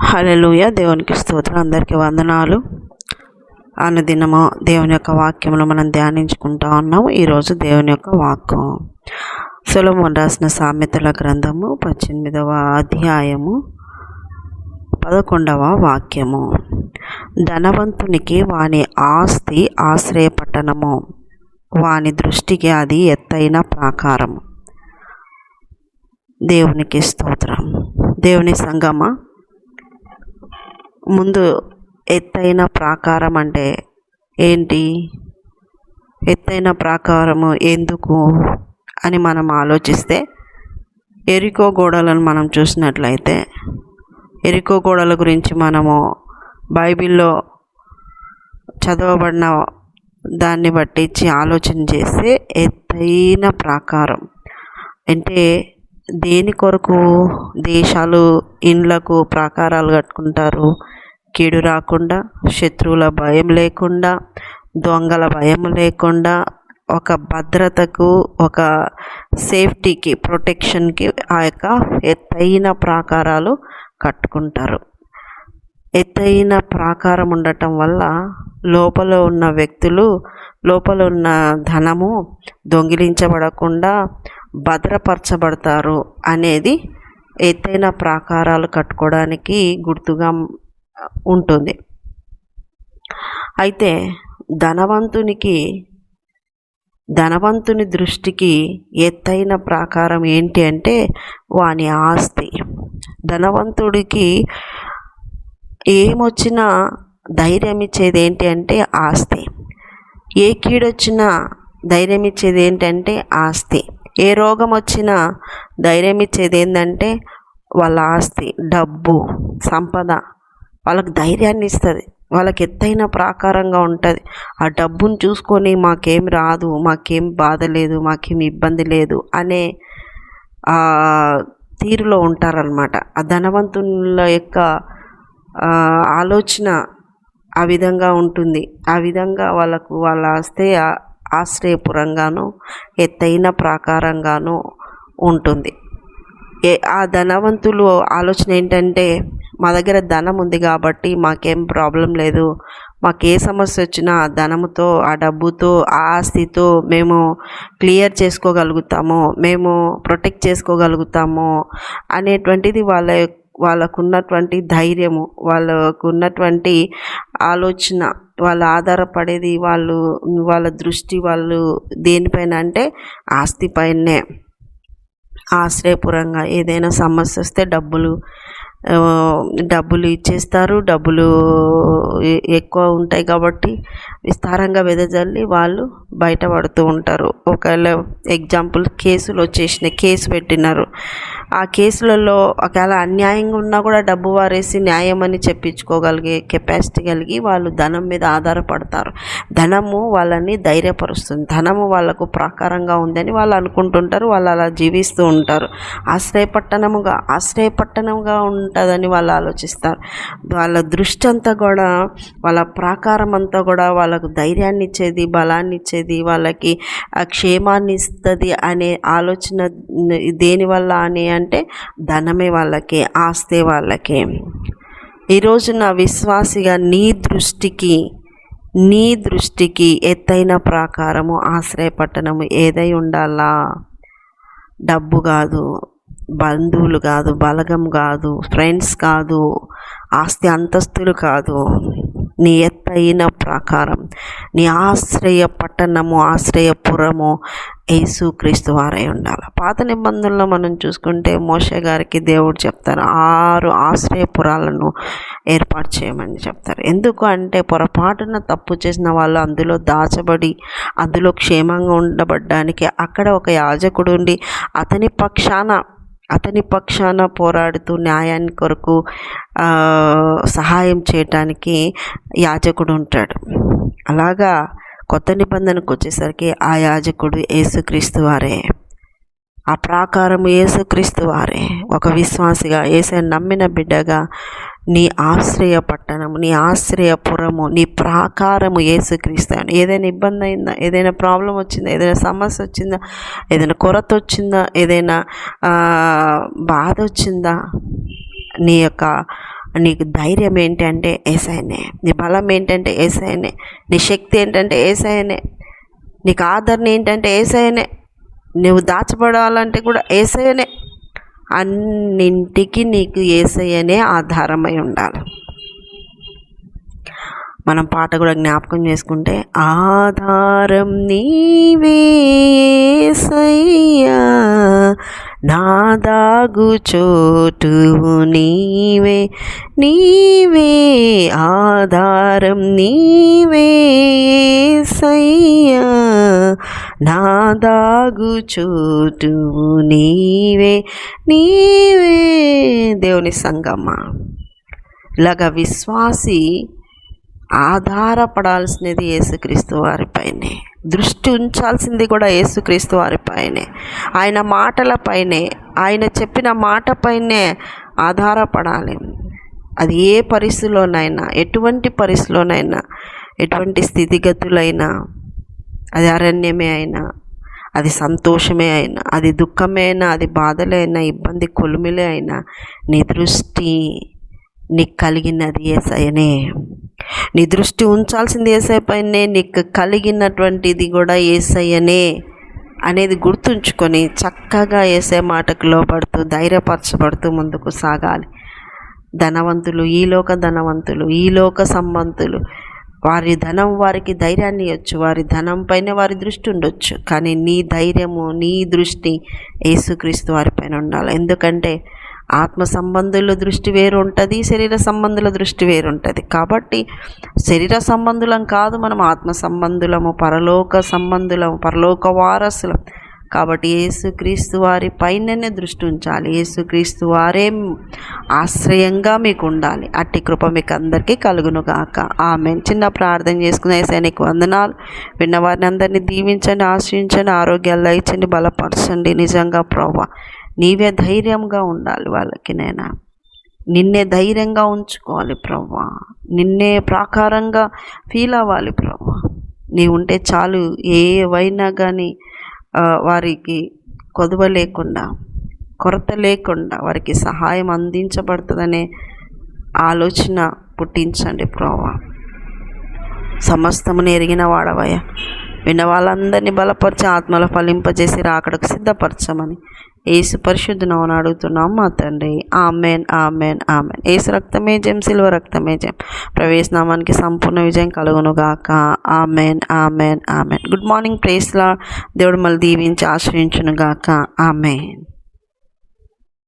హల్లెలూయ. దేవునికి స్తోత్రం. అందరికీ వందనాలు. అనుదినము దేవుని యొక్క వాక్యమును మనం ధ్యానించుకుంటా ఉన్నాము. ఈరోజు దేవుని యొక్క వాక్యం సులభం రాసిన సామెతల గ్రంథము పద్దెనిమిదవ అధ్యాయము పదకొండవ వాక్యము. ధనవంతునికి వాని ఆస్తి ఆశ్రయపట్టణము వాని దృష్టికి అది ఎత్తైన ప్రాకారము. దేవునికి స్తోత్రం. దేవుని సంగమ ముందు ఎత్తైన ప్రాకారం అంటే ఏంటి? ఎత్తైన ప్రాకారము ఎందుకు అని మనం ఆలోచిస్తే ఎరికో గోడలను మనం చూసినట్లయితే ఎరికో గోడల గురించి మనము బైబిల్లో చదవబడిన దాన్ని బట్టించి ఆలోచన చేస్తే ఎత్తైన ప్రాకారం అంటే దేని కొరకు దేశాలు ఇండ్లకు ప్రాకారాలు కట్టుకుంటారు? కీడు రాకుండా శత్రువుల భయం లేకుండా దొంగల భయం లేకుండా ఒక భద్రతకు ఒక సేఫ్టీకి ప్రొటెక్షన్కి ఆ యొక్క ఎత్తైన ప్రాకారాలు కట్టుకుంటారు. ఎత్తైన ప్రాకారం ఉండటం వల్ల లోపల ఉన్న వ్యక్తులు లోపల ఉన్న ధనము దొంగిలించబడకుండా భద్రపరచబడతారు అనేది ఎత్తైన ప్రాకారాలు కట్టుకోవడానికి గుర్తుగా ఉంటుంది. అయితే ధనవంతునికి ధనవంతుని దృష్టికి ఎత్తైన ప్రాకారం ఏంటి అంటే వాని ఆస్తి. ధనవంతుడికి ఏమొచ్చినా ధైర్యం ఇచ్చేది ఏంటి అంటే ఆస్తి. ఏ కీడొచ్చినా ధైర్యం ఇచ్చేది ఏంటంటే ఆస్తి. ఏ రోగం వచ్చినా ధైర్యం ఇచ్చేది ఏంటంటే వాళ్ళ ఆస్తి డబ్బు సంపద. వాళ్ళకి ధైర్యాన్ని ఇస్తుంది వాళ్ళకి ఎత్తైన ప్రాకారంగా ఉంటుంది. ఆ డబ్బును చూసుకొని మాకేం రాదు మాకేం బాధ లేదు మాకేం ఇబ్బంది లేదు అనే తీరులో ఉంటారనమాట ఆ ధనవంతుల యొక్క ఆలోచన ఆ విధంగా ఉంటుంది. ఆ విధంగా వాళ్ళకు వాళ్ళ ఆస్తే ఆశ్రయపురంగాను ఎత్తైన ప్రాకారంగాను ఉంటుంది. ఏ ఆ ధనవంతులు ఆలోచన ఏంటంటే మా దగ్గర ధనం ఉంది కాబట్టి మాకేం ప్రాబ్లం లేదు. మాకు ఏ సమస్య వచ్చినా ఆ ధనముతో ఆ డబ్బుతో ఆ ఆస్తితో మేము క్లియర్ చేసుకోగలుగుతాము మేము ప్రొటెక్ట్ చేసుకోగలుగుతాము అనేటువంటిది వాళ్ళ వాళ్ళకున్నటువంటి ధైర్యము వాళ్ళకున్నటువంటి ఆలోచన. వాళ్ళు ఆధారపడేది వాళ్ళు వాళ్ళ దృష్టి వాళ్ళు దేనిపైన అంటే ఆస్తి పైనే. ఆశ్రయపురంగా ఏదైనా సమస్య వస్తే డబ్బులు డబ్బులు ఇచ్చేస్తారు. డబ్బులు ఎక్కువ ఉంటాయి కాబట్టి విస్తారంగా వెదజల్లి వాళ్ళు బయటపడుతూ ఉంటారు. ఒకవేళ ఎగ్జాంపుల్ కేసులు వచ్చేసినాయి కేసు పెట్టినారు. ఆ కేసులలో ఒకవేళ అన్యాయంగా ఉన్నా కూడా డబ్బు వారేసి న్యాయం అని చెప్పించుకోగలిగే కెపాసిటీ కలిగి వాళ్ళు ధనం మీద ఆధారపడతారు. ధనము వాళ్ళని ధైర్యపరుస్తుంది. ధనము వాళ్ళకు ప్రాకారంగా ఉందని వాళ్ళు అనుకుంటుంటారు. వాళ్ళు అలా జీవిస్తూ ఉంటారు. ఆశ్రయపట్టణముగా ఆశ్రయపట్టణంగా ఉంటుందని వాళ్ళు ఆలోచిస్తారు. వాళ్ళ దృష్టి అంతా కూడా వాళ్ళ ప్రాకారం అంతా కూడా వాళ్ళకు ధైర్యాన్ని ఇచ్చేది బలాన్ని ఇచ్చేది వాళ్ళకి క్షేమాన్ని ఇస్తుంది అనే ఆలోచన దేనివల్ల అని అంటే ధనమే వాళ్ళకి ఆస్తే వాళ్ళకి. ఈరోజు నా విశ్వాసిగా నీ దృష్టికి నీ దృష్టికి ఎత్తైన ప్రాకారము ఆశ్రయపట్టణము ఏదై ఉండాలా? డబ్బు కాదు బంధువులు కాదు బలగం కాదు ఫ్రెండ్స్ కాదు ఆస్తి అంతస్తులు కాదు. నీ ఎత్తైన ప్రాకారం నీ ఆశ్రయ పట్టణము ఆశ్రయపురము యేసుక్రీస్తు వారై ఉండాలి. పాత నిబంధనలో మనం చూసుకుంటే మోషే గారికి దేవుడు చెప్తారు ఆరు ఆశ్రయపురాలను ఏర్పాటు చేయమని చెప్తారు. ఎందుకు అంటే పొరపాటున తప్పు చేసిన వాళ్ళు అందులో దాచబడి అందులో క్షేమంగా ఉండబడ్డానికి అక్కడ ఒక యాజకుడు ఉండి అతని పక్షాన అతని పక్షాన పోరాడుతూ న్యాయాన్ని కొరకు సహాయం చేయటానికి యాజకుడు ఉంటాడు. అలాగా కొత్త నిబంధనకు వచ్చేసరికి ఆ యాజకుడు యేసుక్రీస్తు వారే. ఆ ప్రాకారము యేసుక్రీస్తు వారే. ఒక విశ్వాసిగా ఏసే నమ్మిన బిడ్డగా నీ ఆశ్రయ పట్టణము నీ ఆశ్రయపురము నీ ప్రాకారము ఏసుక్రీస్తు ఏదైనా ఇబ్బంది అయిందా? ఏదైనా ప్రాబ్లం వచ్చిందా? ఏదైనా సమస్య వచ్చిందా? ఏదైనా కొరత వచ్చిందా? ఏదైనా బాధ వచ్చిందా? నీ యొక్క నీకు ధైర్యం ఏంటంటే ఏసైనే. నీ బలం ఏంటంటే ఏసైనే. నీ శక్తి ఏంటంటే ఏసైనే. నీకు ఆదరణ ఏంటంటే ఏసైనే. నువ్వు దాచబడాలంటే కూడా ఏసైనే. అన్నింటికి నీకు ఏసయ్యనే ఆధారమై ఉండాలి. మనం పాట కూడా జ్ఞాపకం చేసుకుంటే ఆధారం నీవేసయ్యా నాదాగు చోటు నీవే నీవే ఆధారం నీవేసయ్యా నాదాగు చోటు నీవే నీవే. దేవుని సంగమ్మ. ఇలాగ విశ్వాసి ఆధారపడాల్సినది యేసుక్రీస్తు వారిపైనే దృష్టి ఉంచాల్సింది కూడా యేసుక్రీస్తు వారిపైనే ఆయన మాటలపైనే ఆయన చెప్పిన మాటపైనే ఆధారపడాలి. అది ఏ పరిస్థితిలోనైనా ఎటువంటి పరిస్థితిలోనైనా ఎటువంటి స్థితిగతులైనా అది అరణ్యమే అయినా అది సంతోషమే అయినా అది దుఃఖమే అయినా అది బాధలే అయినా ఇబ్బంది కొలుమిలే అయినా నీ దృష్టి నీకు కలిగినది ఏసయనే నీ దృష్టి ఉంచాల్సింది ఏసైపైనే నీకు కలిగినటువంటిది కూడా ఏసయ్యనే అనేది గుర్తుంచుకొని చక్కగా ఏసే మాటకు లోపడుతూ ధైర్యపరచబడుతూ ముందుకు సాగాలి. ధనవంతులు ఈలోక ధనవంతులు ఈలోక సంబంధులు వారి ధనం వారికి ధైర్యాన్ని ఇవ్వచ్చు వారి ధనం పైన వారి దృష్టి ఉండొచ్చు. కానీ నీ ధైర్యము నీ దృష్టి యేసుక్రీస్తు వారిపైన ఉండాలి. ఎందుకంటే ఆత్మ సంబంధుల దృష్టి వేరు ఉంటుంది శరీర సంబంధుల దృష్టి వేరు ఉంటుంది కాబట్టి శరీర సంబంధులం కాదు మనం ఆత్మ సంబంధులము పరలోక సంబంధులము పరలోక వారసులం. కాబట్టి యేసుక్రీస్తు వారి పైననే దృష్టి ఉంచాలి. యేసుక్రీస్తు వారే ఆశ్రయంగా మీకు ఉండాలి అట్టి కృప మీకు అందరికీ కలుగునుగాక. ఆమె చిన్న ప్రార్థన చేసుకునే సైనిక వందనాలు. విన్నవారిని అందరినీ దీవించండి ఆశ్రయించండి ఆరోగ్యాలు దయచండి బలపరచండి. నిజంగా ప్రభా నీవే ధైర్యంగా ఉండాలి వాళ్ళకి నేను? నిన్నే ధైర్యంగా ఉంచుకోవాలి ప్రవ్వా. నిన్నే ప్రాకారంగా ఫీల్ అవ్వాలి ప్రవ్వా. నీ ఉంటే చాలు ఏవైనా కానీ వారికి కొదువ లేకుండా కొరత లేకుండా వారికి సహాయం అందించబడుతుందనే ఆలోచన పుట్టించండి ప్రోవా సమస్తమును ఎరిగిన వాడవయ్యా. విన్న వాళ్ళందరినీ బలపరిచి ఆత్మల ఫలింపజేసి రాకడకు సిద్ధపరచమని ఏసు పరిశుద్ధనవని అడుగుతున్నాం మా తండ్రి. Amen amen amen. ఏసు రక్తమే జయం సిల్వ రక్తమే జయం. ప్రవేశనామానికి సంపూర్ణ విజయం కలుగును గాక. Amen amen amen. Good morning ప్రేస్లా. దేవుడు మళ్ళీ దీవించి ఆశ్రయించును గాక. ఆమెన్.